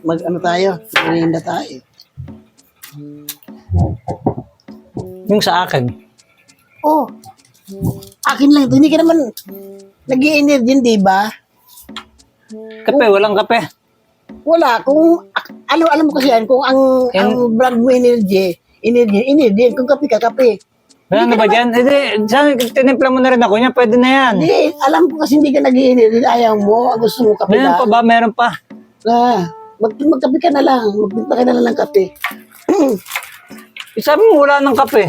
Mag ano tayo? Merienda tayo. Yung sa akin. Oh. Akin lang ito. Hindi ka naman nag energy di ba? Kape, walang kape. Wala. Kung, alam, alam mo kasi yan, kung ang, Yan- ang brand mo energy, energy, energy, kung kape ka, kape. Wala na ba dyan? Hindi, saan, tinimpla mo na rin ako niya, pwede na yan. Hindi, alam ko kasi hindi ka nag energy ayaw mo, gusto mo kape Meron pa ba? Meron pa. Ah, mag, magkape ka na lang, magpinta ka na lang ng kape. Eh, Sabi mo, wala ng kape.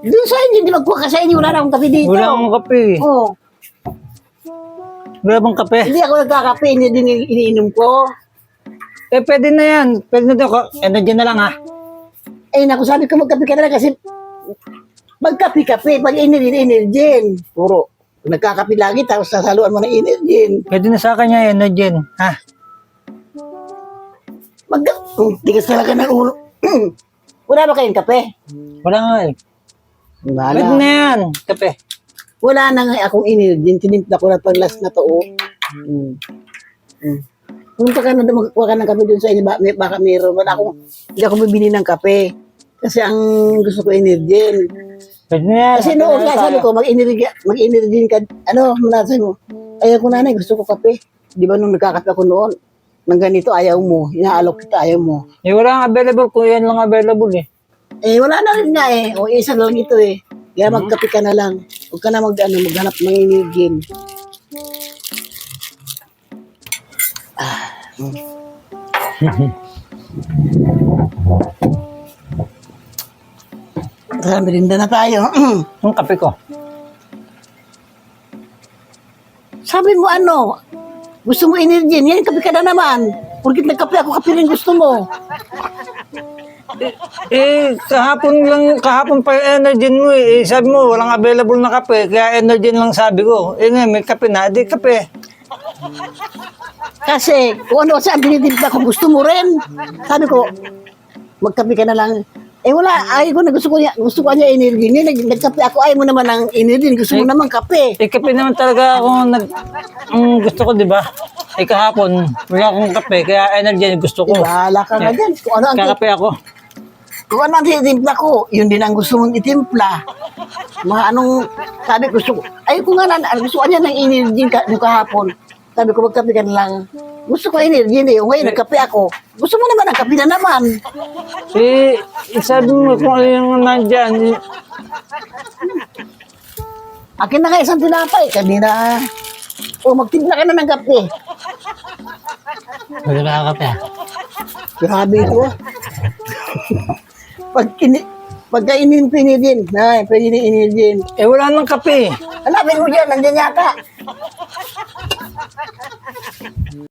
Doon sa inyo, hindi magkuha ka sa inyo, wala na akong kape dito. Wala akong kape. Oh, Wala bang kape? hindi ako nagkakape, hindi din iniinom ko. Eh, pwede na yan. Pwede na ito. Energy na lang ha. Eh, naku, sabi ko magkape ka na lang kasi magkape-kape, pag energy, energy. Puro, nagkakape lagi, tapos sasaluan mo ng energy. Pwede na sa kanya energy. Ha? Mag... Oh, tigas talaga ng ulo. Wala ba kayong kape? Wala nga eh. Wala. Pwede na yan. Kape. Wala na nga akong energy. Tinimpla ko na pang last na to. Oh. Mm. Mm. Pumunta ka na magkuha ka ng kape doon sa inyo. Ba, may, baka mayroon. Wala akong, hindi ako bibili ng kape. Kasi ang gusto ko energy. Pwede na yan. Kasi noon nga sabi ko, mag-energy, mag-energy ka. Ano, manasay mo. Ayaw ko nanay, gusto ko kape. Di ba nung nagkakape ako noon, nang ganito ayaw mo, inaalok kita ayaw mo. Eh, wala nga available kung yan lang available eh. Eh, wala na rin nga eh. O, isa na lang ito eh. Kaya magkape ka na lang. Huwag ka na mag, ano, maghanap ng energy. Ah. Tara, merinda na tayo. Yung kape ko. Sabi mo ano, gusto mo energy, yan kape ka na naman. Porkit nagkape ako, kape rin gusto mo. Eh, kahapon lang, kahapon pa yung energy mo eh. Eh, Sabi mo, walang available na kape, kaya energy lang sabi ko. Eh ngayon, may kape na, di kape. Kasi kung ano sa binitimpla ko, gusto mo rin. Sabi ko, magkape ka na lang. Eh wala, ayaw ko na gusto ko niya, gusto ko niya energy niya. Nag, nagkape ako, ayaw mo naman ng energy, gusto mo naman kape. Eh, kape naman talaga ako nag... Ang gusto ko, di ba? Eh, kahapon, wala akong kape, kaya energy gusto ko. Bahala ka nga dyan. Kung ano ang, Kakape ako. kung ano ang titimpla ko, yun din ang gusto mong itimpla. Mga anong, sabi ko, gusto ko, ayaw ko nga na, gusto ko niya ng energy ka, yung kahapon. Sabi ko, magkape ka na lang. Gusto ko energy na yun. Ngayon, nagkape ako. Gusto mo naman ang kape na naman. Eh, eh, sabi mo kung ano yung nandyan. eh, Akin na nga isang tinapay. Kanina, o magtimpla ka na ng kape. Wala na kape ah. Grabe ito. ah. Pag kini, pagka ininpini din, ay, pwede na din. Eh, wala nang kape. Hanapin mo dyan, nandiyan yata.